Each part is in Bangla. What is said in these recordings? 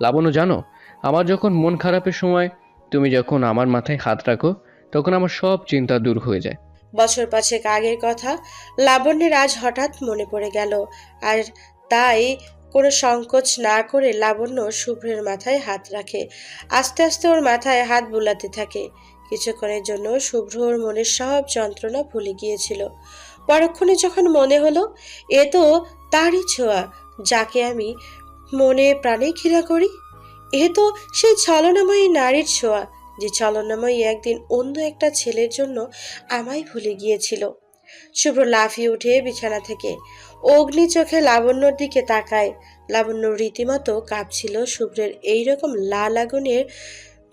লাবণ্য, জানো, আমার যখন মন খারাপের সময় তুমি যখন আমার মাথায় হাত রাখো, তখন আমার সব চিন্তা দূর হয়ে যায়। বছর পাঁচেক আগের কথা লাবণ্যের আজ হঠাৎ মনে পড়ে গেল, আর তাই কোনো সংকোচ না করে লাবণ্য শুভ্রের মাথায় হাত রাখে, আস্তে আস্তে ওর মাথায় হাত বুলাতে থাকে। কিছুক্ষণের জন্য শুভ্র ওর মনের সব যন্ত্রণা ভুলে গিয়েছিল। পরক্ষণে যখন মনে হলো, এ তো তারই ছোঁয়া, যাকে আমি মনে প্রাণে ঘৃণা করি? এ তো সেই ছলনাময়ী নারীর ছোঁয়া, যে ছলনাময়ী একদিন অন্য একটা ছেলের জন্য আমায় ভুলে গিয়েছিল। শুভ্র লাফিয়ে উঠে বিছানা থেকে, অগ্নি চোখে লাবণ্যর দিকে তাকায়। লাবণ্য রীতিমতো কাঁপছিল শুভ্রের এইরকম লাল আগুনের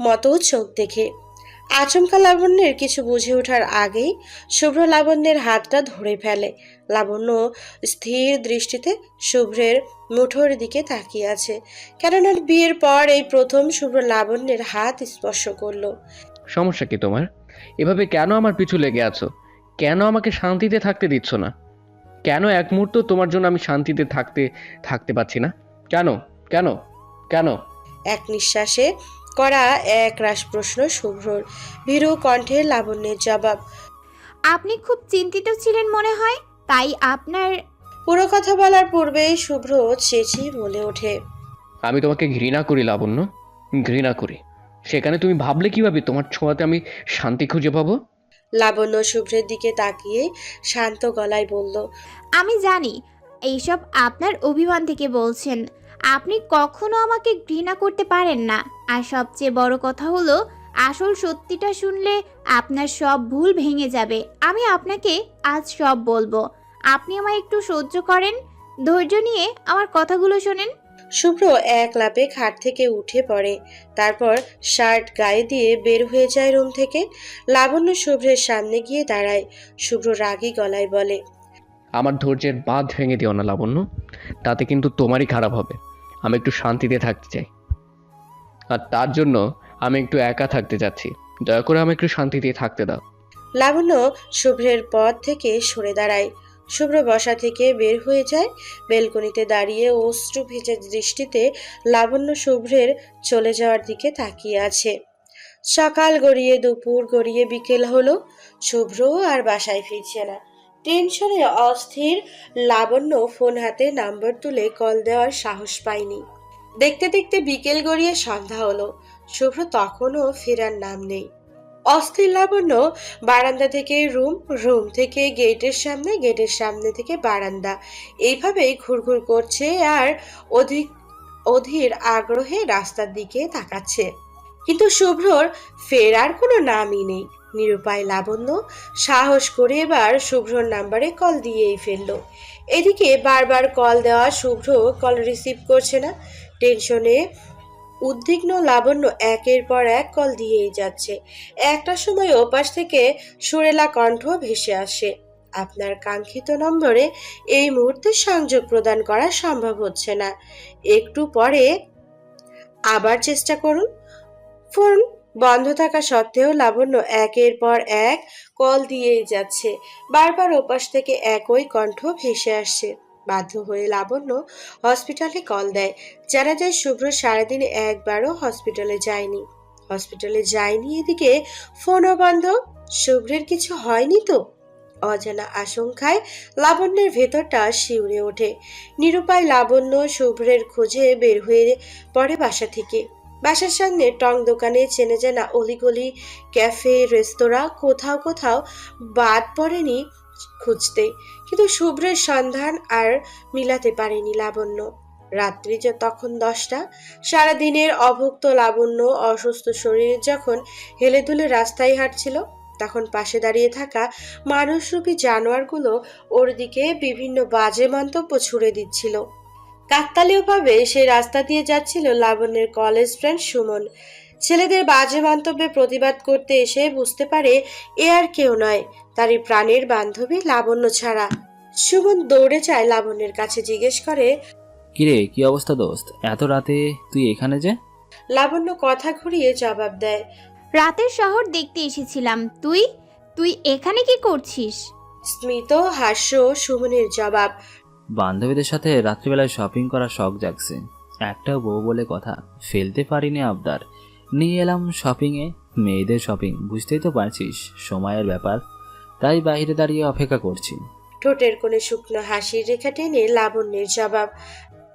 মতো চোখ দেখে। আচমকা লাবণ্যের কিছু বুঝে ওঠার আগেই শুভ্র লাবণ্যের হাতটা ধরে ফেলে। লাবণ্য স্থির দৃষ্টিতে শুভ্রের মুঠোর দিকে তাকিয়ে আছে। কেননা বিয়ের পর এই প্রথম শুভ্র লাবণ্যের হাত স্পর্শ করল। সমস্যা কি তোমার? এভাবে কেন আমার পিছু লেগে আছো? কেন আমাকে শান্তিতে থাকতে দিচ্ছ না? কেন এক মুহূর্ত তোমার জন্য আমি শান্তিতে থাকতে থাকতে পারছি না? কেন? কেন? কেন? এক নিঃশ্বাসে করা এক রাস প্রশ্ন শুভ্রর। ভীরু কণ্ঠে লাবণ্যের জবাব আপনি খুব চিন্তিত ছিলেন মনে হয়? তাই আপনার পুরো কথা বলার পূর্বেই শুভ্র চেঁচিয়ে বলে ওঠে। আমি তোমাকে ঘৃণা করি লাবণ্য। ঘৃণা করি। সেখানে তুমি ভাবলে কীভাবে? তোমার ছোঁয়াতে আমি শান্তি খুঁজে পাবো? লাবণ্য শুভ্রের দিকে তাকিয়ে শান্ত গলায় বলল আমি জানি এইসব আপনার অভিমান থেকে বলছেন। আপনি কখনো আমাকে ঘৃণা করতে পারেন না। আর সবচেয়ে বড় কথা হলো আসল সত্যিটা শুনলে আপনার সব ভুল ভেঙে যাবে। আমি আপনাকে আজ সব বলব। আপনি আমায় একটু সহ্য করেন? ধৈর্য নিয়ে আমার কথাগুলো শোনেন। শুভ্র এক লাপে খাট থেকে উঠে পড়ে। তারপর শার্ট গায়ে দিয়ে বের হয়ে যায় রুম থেকে। লাবণ্য শুভ্রের সামনে গিয়ে দাঁড়ায়। শুভ্র রাগী গলায় বলে আমার ধৈর্যের বাঁধ ভেঙে দিও না লাবণ্য। তাতে কিন্তু তোমারই খারাপ হবে। আমি একটু শান্তিতে থাকতে চাই। আর তার জন্য আমি একটু একা থাকতে যাচ্ছি। দয়া করে আমি একটু শান্তিতে থাকতে দাও। লাবণ্য শুভ্রের পথ থেকে সরে দাঁড়ায়। শুভ্র বসা থেকে বের হয়ে যায়। বেলকনিতে দাঁড়িয়ে অশ্রু ভেজা দৃষ্টিতে লাবণ্য শুভ্রের চলে যাওয়ার দিকে তাকিয়ে আছে। সকাল গড়িয়ে, দুপুর গড়িয়ে, বিকেল হলো। শুভ্র আর বাসায় ফিরছে না। টেনশনে অস্থির, লাবণ্য ফোন হাতে নাম্বার তুলে কল দেওয়ার সাহস পায়নি। দেখতে দেখতে বিকেল গড়িয়ে সন্ধ্যা হলো। শুভ্র তখনও ফেরার নাম নেই। অস্থির লাবণ্য বারান্দা থেকে রুম রুম থেকে গেটের সামনে গেটের সামনে থেকে বারান্দা। এইভাবেই ঘুরঘুর করছে আর অধিক, অধীর আগ্রহে রাস্তার দিকে তাকাচ্ছে। কিন্তু শুভ্রর ফেরার কোনো নামই নেই। নিরুপায় লাবণ্য সাহস করে এবার শুভ্রর নাম্বারে কল দিয়েই ফেলল। এদিকে বারবার কল দেওয়া শুভ্র কল রিসিভ করছে না। টেনশনে উদ্বিগ্ন লাবণ্য একের পর এক কল দিয়েই যাচ্ছে। একটা সময় ওপাশ থেকে সুরেলা কণ্ঠ ভেসে আসে। আপনার কাঙ্ক্ষিত নম্বরে এই মুহূর্তে সংযোগ প্রদান করা সম্ভব হচ্ছে না। একটু পরে আবার চেষ্টা করুন। ফোন বন্ধ থাকা সত্ত্বেও লাবণ্য একের পর এক কল দিয়েই যাচ্ছে। বারবার ওপাশ থেকে একই কণ্ঠ ভেসে আসছে বাধ্য হয়ে লাবণ্য হসপিটালে কল দেয়। জানা যায়, শুভ্র সারাদিনে একবারও হসপিটালে যায়নি। হসপিটালে যায়নি এদিকে ফোনও বন্ধ। শুভ্রের কিছু হয়নি তো? অজানা আশঙ্কায় লাবণ্যের ভেতরটা শিউরে ওঠে। নিরুপায় লাবণ্য শুভ্রের খোঁজে বের হয়ে পড়ে বাসা থেকে। বাসার সামনে টং দোকানে চেনে জানা অলিগলি, ক্যাফে, রেস্তোরাঁ, কোথাও কোথাও বাদ পড়েনি খুঁজতে কিন্তু শুভ্রের সন্ধান আর মিলাতে পারেনি লাবণ্য। রাত্রি যে তখন দশটা সারাদিনের অভুক্ত লাবণ্য অসুস্থ শরীরে যখন হেলে দুলে রাস্তায় হাঁটছিল, তখন পাশে দাঁড়িয়ে থাকা মানুষরূপী জানোয়ারগুলো ওর দিকে বিভিন্ন বাজে মন্তব্য ছুড়ে দিচ্ছিল। কাকতালীয়ভাবে সে রাস্তা দিয়ে যাচ্ছিল লাবণ্যের কলেজ ফ্রেন্ড সুমন। ছেলেদের বাজে মন্তব্যে প্রতিবাদ করতে এসে বুঝতে পারে এ আর কেউ নয়। তারই প্রাণের বান্ধবী লাবণ্য ছাড়া। সুমন দৌড়ে যায় লাবণ্যের কাছে জিজ্ঞেস করে কিরে কি অবস্থা দোস্ত? এত রাতে তুই এখানে যে? লাবণ্য কথা ঘুরিয়ে জবাব দেয় রাতের শহর দেখতে এসেছিলাম। তুই? তুই এখানে কি করছিস? স্মিত হাস্য সুমনের জবাব। বান্ধবীদের সাথে রাত্রিবেলায় শপিং করার শখ জাগছে। একটা বউ বলে কথা ফেলতে পারিনি আবদার। নিয়ে এলাম শপিংয়ে মেয়েদের শপিং বুঝতেই তো পারছিস, সময়ের ব্যাপার। তাই বাইরে দাঁড়িয়ে অপেক্ষা করছি। ঠোঁটের কোণে শুকনো হাসির রেখা টেনে লাবণ্যের জবাব,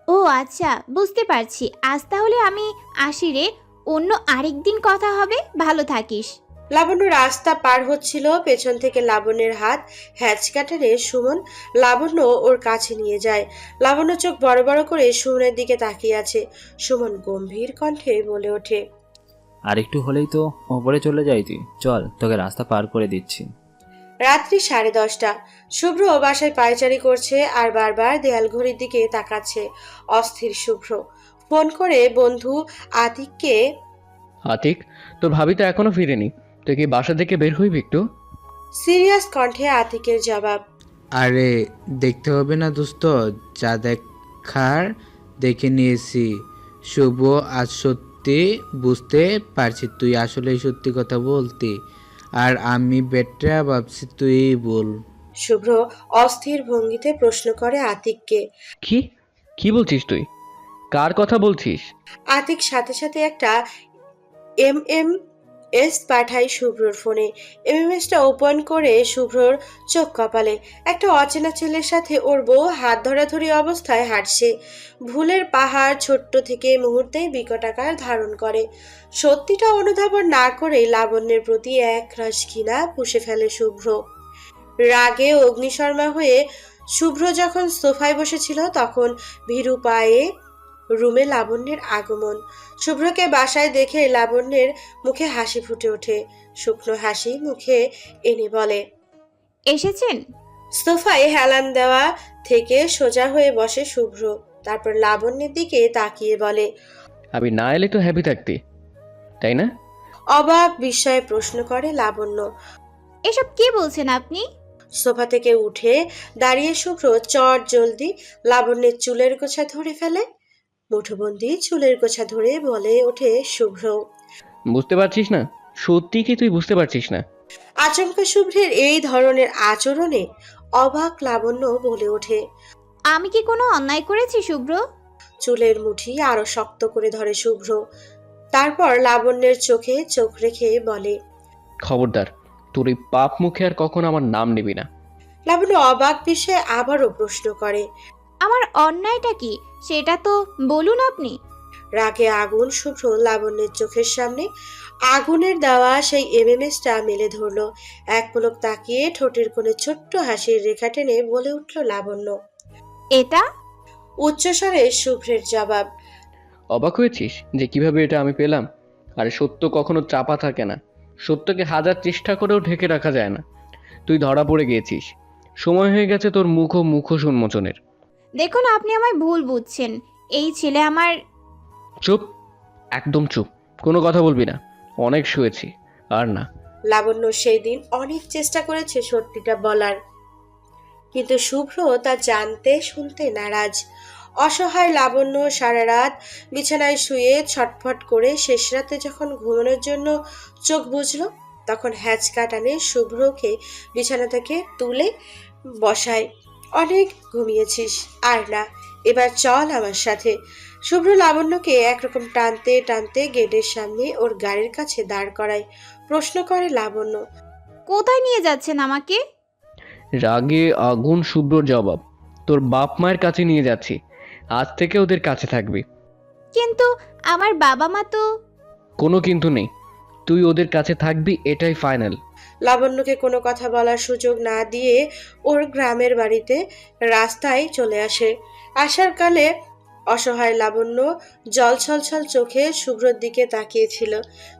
ও আচ্ছা বুঝতে পারছি। আজ তাহলে আমি আসি রে। অন্য আরেক দিন কথা হবে। ভালো থাকিস। লাবণ্য রাস্তা পার হচ্ছিল। পেছন থেকে লাবণ্যের হাত হ্যাচকা টেনে সুমন, লাবণ্য ওর কাছে নিয়ে যায়। লাবণ্য চোখ বড় বড় করে সুমনের দিকে তাকিয়ে আছে। সুমন গম্ভীর কণ্ঠে বলে ওঠে আর একটু হলেই তো ওপরে চলে যাই তুই। চল তোকে রাস্তা পার করে দিচ্ছি। রাত্রি সাড়ে দশটা। শুভ্র বাসায় পায়চারি করছে আর বারবার দেয়াল ঘড়ির দিকে তাকাচ্ছে অস্থির শুভ্র। ফোন করে বন্ধু আতিককে আতিক তোর ভাবি তো এখনও ফিরেনি। তুই কি বাসা থেকে বের হইবি একটু? সিরিয়াস কণ্ঠে আতিকের জবাব। আরে দেখতে হবে না দোস্ত যা দেখার দেখে নিয়েছি। শুভ আজ সত্যি বুঝতে পারছি তুই আসলে সত্যি কথা বলতি। আর আমি বেটরা ভাবছি তুই বল শুভ্র অস্থির ভঙ্গিতে প্রশ্ন করে আতিককে। কি? কি বলছিস তুই? কার কথা বলছিস? আতিক সাথে সাথে একটা এম এম এস পাঠায় শুভ্রর ফোনে। এমএমএসটা এম ওপেন করে শুভ্রর চোখ কপালে। একটা অচেনা ছেলের সাথে ওর বউ হাত ধরাধরি অবস্থায় হাঁটছে। ভুলের পাহাড় ছোট্ট থেকে মুহূর্তেই বিকট আকার ধারণ করে। সত্যিটা অনুধাবন না করেই লাবণ্যের প্রতি এক রাশ ঘৃণা পুষে ফেলে শুভ্র। রাগে অগ্নিশর্মা হয়ে শুভ্র যখন সোফায় বসেছিল, তখন ভীরু পায়ে রুমে লাবণ্যের আগমন। শুভ্রকে বাসায় দেখে লাবণ্যের মুখে হাসি ফুটে ওঠে। শুকনো হাসি মুখে এনে বলে এসেছেন? সোফায় হেলান দেওয়া থেকে সোজা হয়ে বসে শুভ্র। তারপর লাবণ্যের দিকে তাকিয়ে বলে আমি না এলে তো হ্যাপি থাকতি তাই না? অবাক বিস্ময়ে প্রশ্ন করে লাবণ্য এসব কি বলছেন আপনি? সোফা থেকে উঠে দাঁড়িয়ে শুভ্র চট জলদি লাবণ্যের চুলের গোছা ধরে ফেলে। মুঠোবন্দি চুলের গোছা ধরে বলে ওঠে শুভ্র। বুঝতে পারছিস না? সত্যি কি তুই বুঝতে পারছিস না? আচমকা শুভ্রের এই ধরনের আচরণে অবাক লাবণ্য বলে ওঠে। আমি কি কোনো অন্যায় করেছি শুভ্র? চুলের মুঠি আরও শক্ত করে ধরে শুভ্র। তারপর লাবণ্যের চোখে চোখ রেখে বলে খবরদার তোর এই পাপ মুখে আর কখনো আমার নাম নিবি না। লাবণ্য অবাক বিষয়ে আবারও প্রশ্ন করে। আমার অন্যায়টা কি? সেটা তো বলুন আপনি। রাগে আগুন শুভ্র লাবণ্যের চোখের সামনে আগুনের দেওয়া সেই এমএমএসটা মেলে ধরলো। এক পলক তাকিয়ে ঠোঁটের কোণে ছোট্ট হাসির রেখা টেনে বলে উঠল লাবণ্য। এটা? উচ্চস্বরে শুভ্রের জবাব। অবাক হয়েছিস যে কীভাবে এটা আমি পেলাম? আর সত্য কখনো চাপা থাকে না। সত্যকে হাজার চেষ্টা করেও ঢেকে রাখা যায় না। তুই ধরা পড়ে গিয়েছিস। সময় হয়ে গেছে তোর মুখ ও মুখোশ উন্মোচনের। দেখুন আপনি আমায় ভুল বুঝছেন। এই ছেলে আমার চুপ একদম চুপ। কোনো কথা বলবি না। অনেক শুয়েছি। আর না। লাবণ্য সেই দিন অনেক চেষ্টা করেছে সত্যিটা বলার। কিন্তু শুভ্র তা জানতে শুনতে নারাজ। অসহায় লাবণ্য সারা রাত বিছানায় শুয়ে ছটফট করে শেষ রাতে যখন ঘুমানোর জন্য চোখ বুঝল তখন হ্যাচকা টানে শুভ্রকে বিছানা থেকে তুলে বসায়। অনেক ঘুমিয়েছিস আর না এবার চল আমার সাথে। শুভ্র লাবণ্যকে একরকম টানতে টানতে গেটের সামনে ওর গাড়ির কাছে দাঁড় করায়। প্রশ্ন করে লাবণ্য কোথায় নিয়ে যাচ্ছেন আমাকে? রাগে আগুন শুভ্রর জবাব তোর বাপ মায়ের কাছে নিয়ে যাচ্ছি। আজ থেকে ওদের কাছে থাকবি। কিন্তু আমার বাবা মা তো কোনো কিন্তু নেই। তুই ওদের কাছে থাকবি এটাই ফাইনাল লাবণ্যকে কোনো কথা বলার সুযোগ না দিয়ে ওর গ্রামের বাড়িতে রাস্তায় চলে আসে। আসার কালে অসহায় লাবণ্য জল ছলছল চোখে শুভ্রর দিকে তাকিয়েছিল।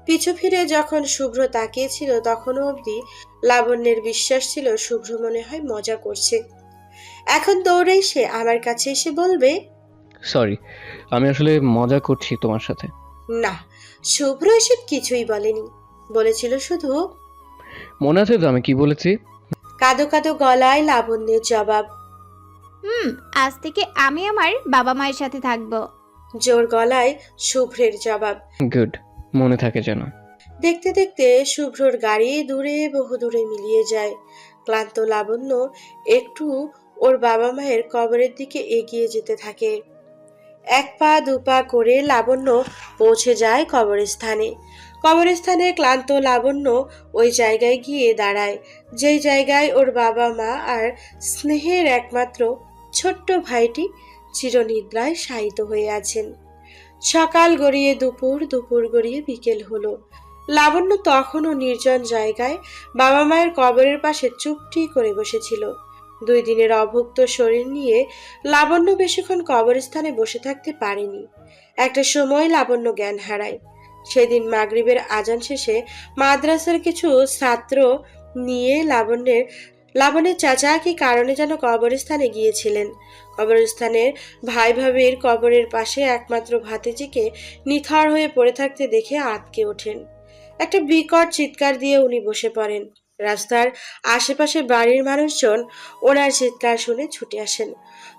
পিছু ফিরে যখন শুভ্র তাকিয়েছিল তখনও অবধি লাবণ্যের বিশ্বাস ছিল শুভ্র মনে হয় মজা করছে। এখন দৌড়েই সে আমার কাছে এসে বলবে সরি আমি আসলে মজা করছি তোমার সাথে। না শুভ্র এসব কিছুই বলেনি। বলেছিল শুধু মনে আছে তো আমি কি বলেছি? কাদো কাদো গলায় লাবণ্যের জবাব হুম আজ থেকে আমি আমার বাবা মায়ের সাথে থাকব। জোর গলায় শুভ্রের জবাব গুড মনে থাকে যেন। দেখতে দেখতে শুভ্রর গাড়ি দূরে বহু দূরে মিলিয়ে যায়। ক্লান্ত লাবণ্য একটু ওর বাবা মায়ের কবরের দিকে এগিয়ে যেতে থাকে। এক পা দু পা করে লাবণ্য পৌঁছে যায় কবরস্থানে। কবরস্থানে ক্লান্ত লাবণ্য ওই জায়গায় গিয়ে দাঁড়ায়, যেই জায়গায় ওর বাবা মা আর স্নেহের একমাত্র ছোট্ট ভাইটি চিরনিদ্রায় শায়িত হয়ে আছেন। সকাল গড়িয়ে দুপুর দুপুর গড়িয়ে বিকেল হলো। লাবণ্য তখনও নির্জন জায়গায় বাবা মায়ের কবরের পাশে চুপটি করে বসেছিল। দুই দিনের অভুক্ত শরীর নিয়ে লাবণ্য বেশিক্ষণ কবরস্থানে বসে থাকতে পারেনি। একটা সময় লাবণ্য জ্ঞান হারায়। সেদিন মাগরিবের আজান শেষে মাদ্রাসার কিছু ছাত্র নিয়ে লাবণ্যের লাবণের চাচা কি কারণে যেন কবরস্থানে গিয়েছিলেন। কবরস্থানের ভাই ভাবির কবরের পাশে একমাত্র ভাতিজিকে নিথর হয়ে পড়ে থাকতে দেখে আটকে ওঠেন। একটা বিকট চিৎকার দিয়ে উনি বসে পড়েন। রাস্তার আশেপাশে বাড়ির মানুষজন ওনার চিৎকার শুনে ছুটে আসেন।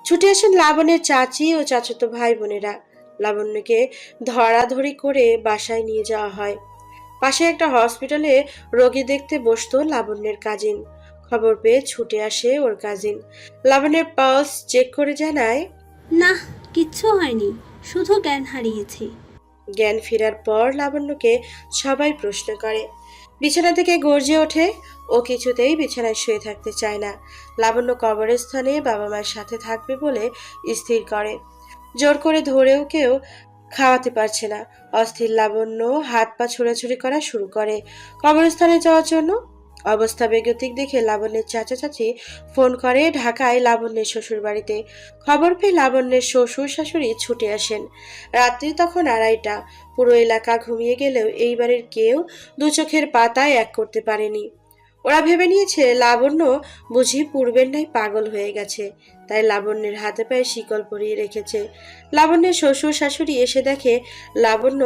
ছুটে আসেন লাবণের চাচি ও চাচাতো ভাই বোনেরা। লাবণ্যকে ধরাধরি করে বাসায় নিয়ে যাওয়া হয়। পাশে একটা হসপিটালে রোগী দেখতে বসতো লাবণ্যের কাজিন খবর পেয়ে ছুটে আসে ওর কাজিন লাবণ্যের পালস চেক করে জানায় না কিচ্ছু হয়নি শুধু জ্ঞান হারিয়েছি। জ্ঞান ফেরার পর লাবণ্যকে সবাই প্রশ্ন করে। বিছানা থেকে গর্জে ওঠে ও কিছুতেই বিছানায় শুয়ে থাকতে চায় না। লাবণ্য কবরস্থানে বাবা মায়ের সাথে থাকবে বলে স্থির করে। জোর করে ধরেও কেউ খাওয়াতে পারছে না। অস্থির লাবণ্য হাত পা ছোড়াছুড়ি করা শুরু করে। কবরস্থানে যাওয়ার জন্য অবস্থা বেগতিক দেখে লাবণ্যের চাচা চাচি ফোন করে ঢাকায় লাবণ্যের শ্বশুর বাড়িতে খবর পেয়ে লাবণ্যের শ্বশুর শাশুড়ি ছুটে আসেন। রাত্রি তখন আড়াইটা। পুরো এলাকা ঘুমিয়ে গেলেও এই বাড়ির কেউ দু চোখের পাতায় এক করতে পারেনি। ওরা ভেবে নিয়েছে লাবণ্য বুঝি পূর্বের নাই পাগল হয়ে গেছে। তাই লাবণ্যের হাতে পায়ে শিকল পরিয়ে রেখেছে। লাবণ্যের শ্বশুর শাশুড়ি এসে দেখে লাবণ্য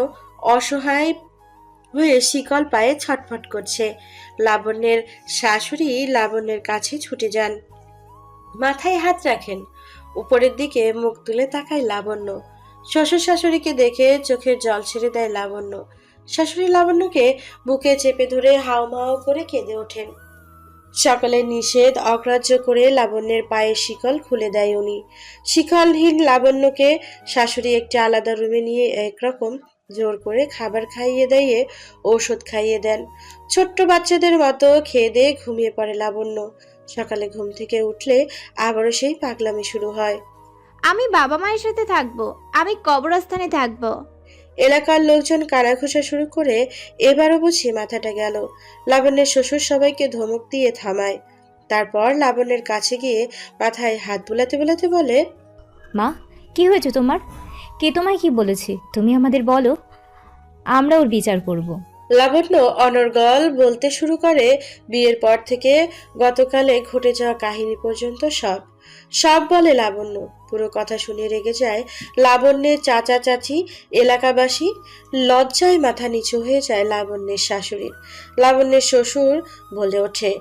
অসহায় হয়ে শিকল পায়ে ছটফট করছে। লাবণ্যের শাশুড়ি লাবণ্যের কাছে ছুটে যান। মাথায় হাত রাখেন। উপরের দিকে মুখ তুলে তাকায় লাবণ্য। শ্বশুর শাশুড়িকে দেখে চোখের জল ছেড়ে দেয় লাবণ্য। শাশুড়ি লাবণ্যকে বুকে চেপে ধরে হাওমাও করে কেঁদে ওঠেন। সকালের নিষেধ অগ্রাহ্য করে লাবণ্যের পায়ে শিকল খুলে দেয় উনি। শিকলহীন লাবণ্যকে শাশুড়ি একটি আলাদা রুমে নিয়ে একরকম জোর করে খাবার খাইয়ে দিয়ে ঔষধ খাইয়ে দেন। ছোট্ট বাচ্চাদের মতো খেয়ে দিয়ে ঘুমিয়ে পড়ে লাবণ্য। সকালে ঘুম থেকে উঠলে আবারও সেই পাগলামি শুরু হয়। আমি বাবা মায়ের সাথে থাকব, আমি কবরস্থানে থাকব। এলাকার লোকজন কানাঘোষা শুরু করে এবারও বুঝি মাথাটা গেল। লাবণ্যের শ্বশুর সবাইকে ধমক দিয়ে থামায়। তারপর লাবণ্যের কাছে গিয়ে মাথায় হাত বুলাতে বুলাতে বলে মা কি হয়েছে তোমার? কে তোমায় কি বলেছে? তুমি আমাদের বলো। আমরা ওর বিচার করব। লাবণ্য অনর্গল বলতে শুরু করে বিয়ের পর থেকে গতকালে ঘটে যাওয়া কাহিনী পর্যন্ত সব। সব বলে লাবণ্য। পুরো কথা শুনে রেগে যায় লাবণ্যের চাচা চাচি, এলাকাবাসী। লজ্জায় মাথা নিচু হয়ে যায় লাবণ্যের শাশুড়ির। লাবণ্যের শ্বশুর বলে ওঠে,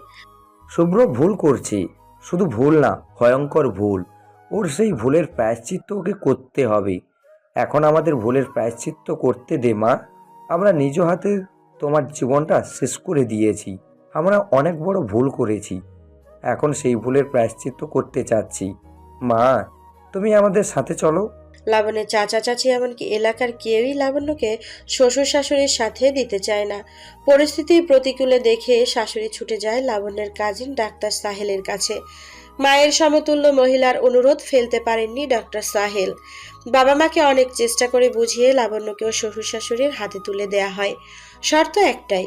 শুভ্র, ভুল করছি। শুধু ভুল না, ভয়ঙ্কর ভুল। ওর সেই ভুলের প্রায়শ্চিত্ত ওকে করতে হবে। এখন আমাদের ভুলের প্রায়শ্চিত্ত করতে দে, মা। আমরা নিজ হাতে তোমার জীবনটা শেষ করে দিয়েছি। আমরা অনেক বড় ভুল করেছি। এখন সেই ভুলের প্রায়শ্চিত্ত করতে চাচ্ছি। মা, তুমি আমাদের সাথে চলো। লাবণ্যের চাচা চাচি এমনকি এলাকার কেউই লাবণ্যকে শ্বশুর শাশুড়ির সাথে দিতে চায় না। পরিস্থিতি প্রতিকূলে দেখে শাশুড়ি ছুটে যায় লাবণ্যের কাজিন ডাক্তার সাহেলের কাছে। মায়ের সমতুল্য মহিলার অনুরোধ ফেলতে পারেননি ডক্টর সাহেল। বাবা মাকে অনেক চেষ্টা করে বুঝিয়ে লাবণ্যকেও শ্বশুর শাশুড়ির হাতে তুলে দেয়া হয়। শর্ত একটাই,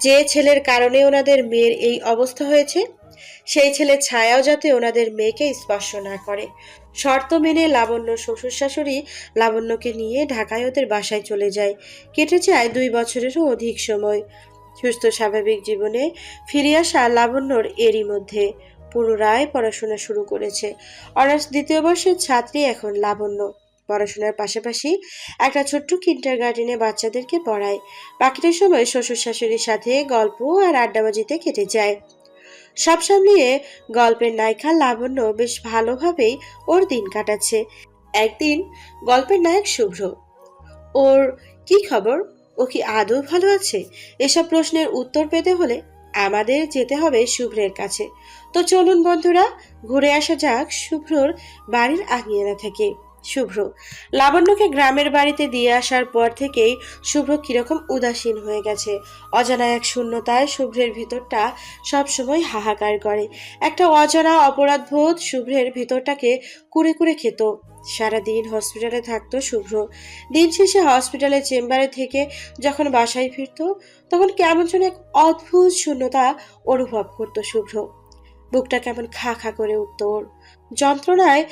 যে ছেলের কারণে ওনাদের মেয়ের এই অবস্থা হয়েছে সেই ছেলের ছায়াও যাতে ওনাদের মেয়েকে স্পর্শ না করে। শর্ত মেনে লাবণ্য শ্বশুর শাশুড়ি লাবণ্যকে নিয়ে ঢাকায় ওদের বাসায় চলে যায়। কেটে যায় দুই বছরেরও অধিক সময়। সুস্থ, স্বাভাবিক জীবনে ফিরে আসা লাবণ্যর এরই মধ্যে পুনরায় পড়াশোনা শুরু করেছে। অনার্স দ্বিতীয় বর্ষের ছাত্রী এখন লাবণ্য। পড়াশোনার পাশাপাশি একটা ছোট্ট কিন্টার গার্ডেনে বাচ্চাদেরকে পড়ায়। বাকিটা সময় শ্বশুর শাশুড়ির সাথে গল্প আর আড্ডাবাজিতে কেটে যায়। সব সামলিয়ে গল্পের নায়িকা লাবণ্য বেশ ভালোভাবেই ওর দিন কাটাচ্ছে। একদিন গল্পের নায়ক শুভ্র, ওর কি খবর? ও কি আদৌ ভালো আছে? এসব প্রশ্নের উত্তর পেতে হলে আমাদের যেতে হবে শুভ্রের কাছে। তো চলুন বন্ধুরা, ঘুরে আসা যাক শুভ্রর বাড়ির আঙিনা থেকে। শুভ্র। লাবণ্যকে গ্রামের বাড়িতে দিয়ে আসার পর থেকেই শুভ্র কীরকম উদাসীন হয়ে গেছে। অজানা এক শূন্যতায় শুভ্রের ভিতরটা সবসময় হাহাকার করে। একটা অজানা অপরাধবোধ শুভ্রের ভিতরটাকে কুড়ে কুড়ে খেত। সারাদিন হসপিটালে থাকতো শুভ্র। দিন শেষে হসপিটালের চেম্বারে থেকে যখন বাসায় ফিরতো, তখন কেমন যেন এক অদ্ভুত শূন্যতা অনুভব করতো শুভ্র। বুকটা কেমন খা খা করে উঠত যন্ত্রণায়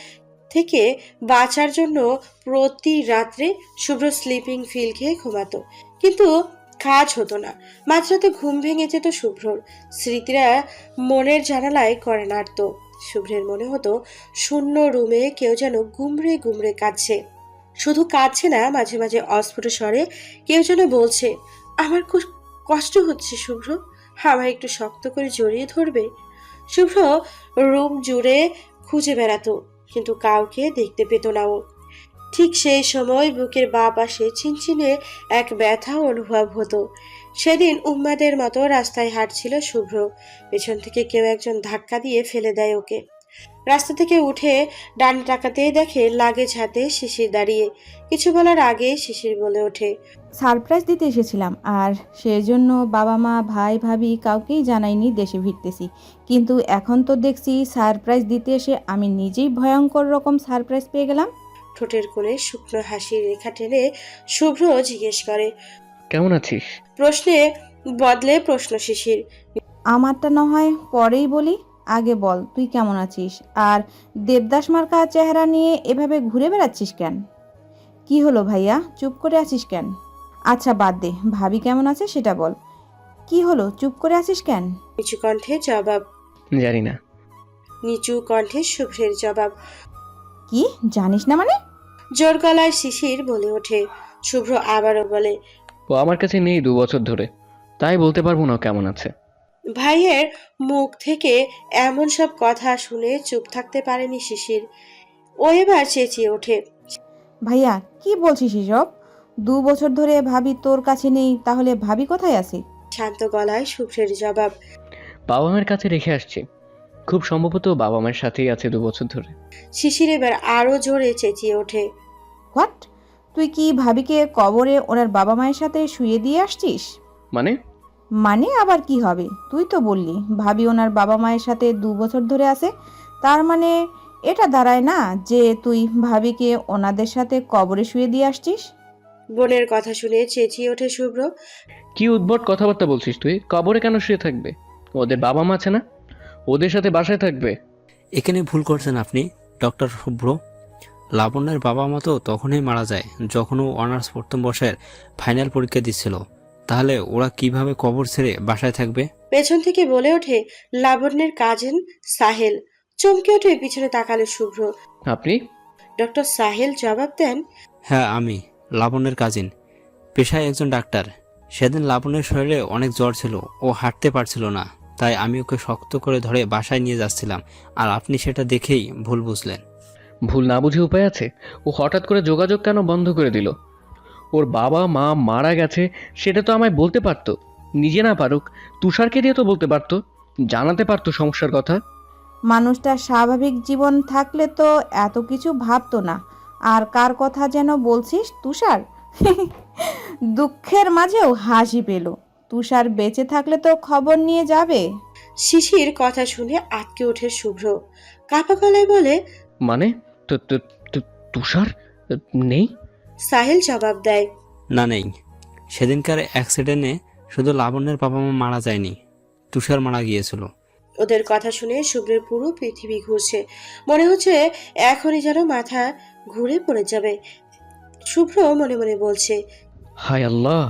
থেকে বাঁচার জন্য প্রতি রাত্রে শুভ্র স্লিপিং ফিল খেয়ে ঘুমাতো। কিন্তু কাজ হতো না। মাঝরাতে ঘুম ভেঙে যেত শুভ্রর। স্মৃতিরা মনের জানালায় করে নাড়ত। শুভ্রের মনে হতো, শূন্য রুমে কেউ যেন গুমড়ে গুমড়ে কাঁদছে। শুধু কাঁদছে না, মাঝে মাঝে অস্ফুট স্বরে কেউ যেন বলছে, আমার খুব কষ্ট হচ্ছে শুভ্র, আমায় একটু শক্ত করে জড়িয়ে ধরবে। শুভ্র রুম জুড়ে খুঁজে বেড়াতো। কিন্তু কাউকে দেখতে পেত না ও। ঠিক সেই সময় বুকের বা পাশে ছিনছিনে এক ব্যথা অনুভব হতো। সেদিন উম্মাদের মতো রাস্তায় হাঁটছিল শুভ্র। পেছন থেকে কেউ একজন ধাক্কা দিয়ে ফেলে দেয় ওকে। রাস্তা থেকে উঠে ডান টাকাতেই দেখে লাগেজ হাতে শিশির দাঁড়িয়ে। কিছু বলার আগে শিশির বলে ওঠে। সারপ্রাইজ দিতে এসেছিলাম আর সেজন্য বাবা মা ভাই ভাবি কাউকেই জানাইনি দেশে ফিরতেছি কিন্তু এখন তো দেখছি সারপ্রাইজ দিতে এসে আমি নিজেই ভয়ঙ্কর রকম সারপ্রাইজ পেয়ে গেলাম। ঠোঁটের কোণে শুকনো হাসির রেখা টেনে শুভ্র জিজ্ঞেস করে কেমন আছিস? প্রশ্নে বদলে প্রশ্ন শিশির। আমারটা না হয় পরেই বলি আগে বল তুই কেমন আছিস? আর দেবদাস মার্কা চেহারা নিয়ে এভাবে ঘুরে বেড়াচ্ছিস কেন? কি হলো ভাইয়া? চুপ করে আছিস কেন? আচ্ছা বাদ দে। ভাবি কেমন আছে সেটা বল। কি হলো? চুপ করে আছিস কেন? নিচু কণ্ঠে জবাব। জানি না। নিচু কণ্ঠে শুভ্রের জবাব। কি? জানিস না মানে? জোর গলায় শিশির বলে ওঠে। শুভ্র আবারও বলে ও আমার কাছে নেই দু বছর ধরে। তাই বলতে পারব না ও কেমন আছে। ভাইয়ের মুখ থেকে এমন সব কথা শুনে চুপ থাকতে পারেনি শিশির। ও এবার চেঁচিয়ে ওঠে। ভাইয়া কি বলছিস এসব? দু বছর ধরে ভাবি তোর কাছে নেই তাহলে ভাবি কোথায় আছে? শান্ত গলায় শুভ্রের জবাব। বাবা মায়ের কাছে রেখে আসছি। খুব সম্ভবত বাবা মায়ের সাথেই আছে দু বছর ধরে। শিশির এবার আরও জোরে চেঁচিয়ে ওঠে। হোয়াট? তুই কি ভাবিকে কবরে ওনার বাবা মায়ের সাথে শুয়ে দিয়ে আসছিস? মানে? মানে আবার কি হবে? তুই তো বললি ভাবি ওনার বাবা মায়ের সাথে দু বছর ধরে আছে তার মানে এটা দাঁড়ায় না যে তুই ভাবিকে ওনাদের সাথে কবরে শুয়ে দিয়ে আসছিস? বোনের কথা শুনে চেঁচিয়ে ওঠে শুভ্র। কি উদ্ভট কথাবার্তা বলছিস তুই? কবরে কেন শুয়ে থাকবে? ওদের বাবা মা আছে না? ওদের সাথে বাসায় থাকবে? এখানে ভুল করছেন আপনি ডক্টর শুভ্র। লাবণ্যের বাবা মা তো তখনই মারা যায় যখন ও অনার্স প্রথম বর্ষের ফাইনাল পরীক্ষা দিচ্ছিল। তাহলে ওরা কীভাবে কবর ছেড়ে বাসায় থাকবে? পেছন থেকে বলে ওঠে লাবণ্যের কাজিন সাহেল। চমকে ওঠে পিছনে তাকালো শুভ্র। আপনি? ডক্টর সাহেল জবাব দেন হ্যাঁ আমি। লাবণ্যের কাজিন পেশায় একজন ডাক্তার। সেদিন লাবণ্যের শরীরে অনেক জ্বর ছিল ও হাঁটতে পারছিল না তাই আমি ওকে শক্ত করে ধরে বাসায় নিয়ে যাচ্ছিলাম। আর আপনি সেটা দেখেই ভুল বুঝলেন। ভুল না বুঝে উপায় আছে? ও হঠাৎ করে যোগাযোগ কেন বন্ধ করে দিল? ওর বাবা মা মারা গেছে সেটা তো আমায় বলতে পারতো। নিজে না পারুক তুষারকে দিয়ে তো বলতে পারতো। জানাতে পারতো সমস্যার কথা। মানুষটা স্বাভাবিক জীবন থাকলে তো এত কিছু ভাবতো না। আর কার কথা যেন বলছিস তুষার? দুঃখের মাঝেও হাসি পেল। তুষার বেঁচে থাকলে তো খবর নিয়ে যাবে। শিশির কথা শুনে আটকে ওঠে শুভ্র। কাপা গলায় বলে মানে? তো তো- তো- তুষার? নেই? সাহেল জবাব দেয় না নেই। সেদিনকার অ্যাক্সিডেন্টে শুধু লাবণ্যের বাবা মা মারা যায়নি তুষার মারা গিয়েছিল। ওদের কথা শুনে শুভ্রের পুরো পৃথিবী ঘুরছে। মনে হচ্ছে এখনই যেন মাথা ঘুরে পড়ে যাবে। শুভ্র মনে মনে বলছে হায় আল্লাহ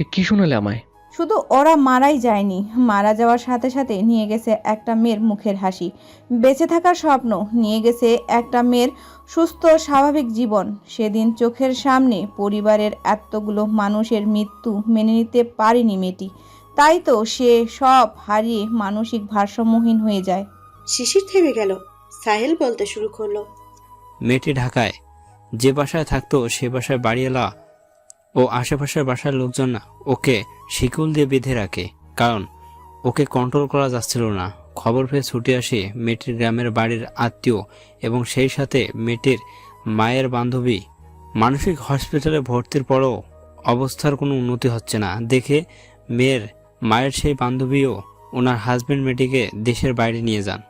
এ কি শোনালে আমায়? শুধু ওরা মারাই যায়নি মারা যাওয়ার সাথে সাথে নিয়ে গেছে একটা মেয়ের মুখের হাসি। বেঁচে থাকার স্বপ্ন নিয়ে গেছে একটা মেয়ের সুস্থ স্বাভাবিক জীবন। সেদিন চোখের সামনে পরিবারের এতগুলো মানুষের মৃত্যু মেনে নিতে পারেনি মেয়েটি। তাই তো সে সব হারিয়ে মানসিক ভারসাম্যহীন হয়ে যায়। শিশির থেমে গেল। সাহেল বলতে শুরু করল। মেয়েটি ঢাকায়। যে বাসায় থাকতো সে বাসায় বাড়িওয়ালা ও আশেপাশের বাসার লোকজন না ওকে শিকল দিয়ে বেঁধে রাখে কারণ ওকে কন্ট্রোল করা যাচ্ছিল না। খবর পেয়ে ছুটে আসে মেয়েটির গ্রামের বাড়ির আত্মীয় এবং সেই সাথে মেয়েটির মায়ের বান্ধবী। মানসিক হসপিটালে ভর্তির পরও অবস্থার কোনো উন্নতি হচ্ছে না। দেখে মেয়ের মায়ের সেই বান্ধবীও ওনার হাজব্যান্ড মেয়েটিকে দেশের বাইরে নিয়ে যান।